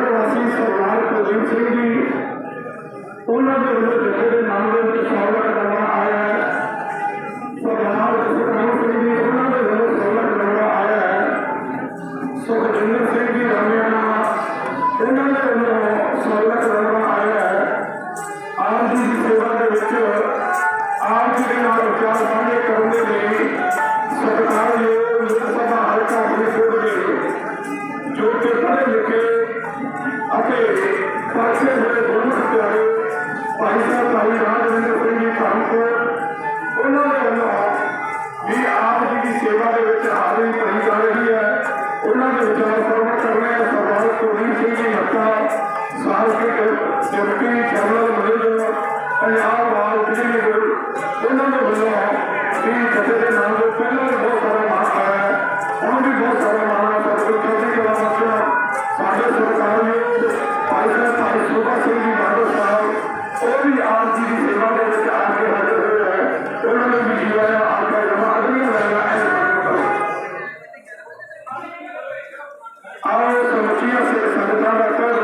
ਪ੍ਰਵਾਸੀ ਸਰਦਾਰ ਕੁਲਦੀਪ ਸਿੰਘ ਜੀ, ਉਹਨਾਂ ਦੇ ਵੱਲੋਂ ਜਿਹੜੇ ਦੇ ਨਾਮ ਦੇ ਉੱਤੇ ਸੌਲਾ ਕਰਵਾਉਣਾ ਆਇਆ ਹੈ। ਸਰਦਾਰ ਸੁਖਰਾਮ ਸਿੰਘ ਜੀ, ਉਹਨਾਂ ਦੇ ਵੱਲੋਂ ਸੌਲਾ ਕਰਵਾਉਣਾ ਆਇਆ ਹੈ। ਸੁਖਜਿੰਦਰ ਸਿੰਘ ਜੀ ਰਾਮਿਆਣਾ ਉਹਨਾਂ ਦੇ ਵੱਲੋਂ ਸੌਲਾ ਕਰਵਾਉਣਾ ਆਇਆ खासे हुए गुरु प्यारे भाई साहब भाई राजविंदर सिंह जी कामकोट ਉਹਨਾਂ ਦੇ ਵੱਲੋਂ ਵੀ ਆਪ ਜੀ ਦੀ ਸੇਵਾ ਦੇ ਵਿੱਚ ਹਾਜ਼ਰੀ ਭਰੀ ਜਾ ਰਹੀ ਹੈ। ਉਹਨਾਂ ਦੇ ਵਿਚਾਰ ਪ੍ਰਗਟ ਕਰ ਰਹੇ Sardar Kuldeep Singh ji Hatta Sahib deputy general manager Punjab ਵਾਲ ਜ਼ਿਲ੍ਹੇ ਉਹਨਾਂ ਦੇ ਵੱਲੋਂ ਵੀ ਫਤਿਹ ਦੇ আমরা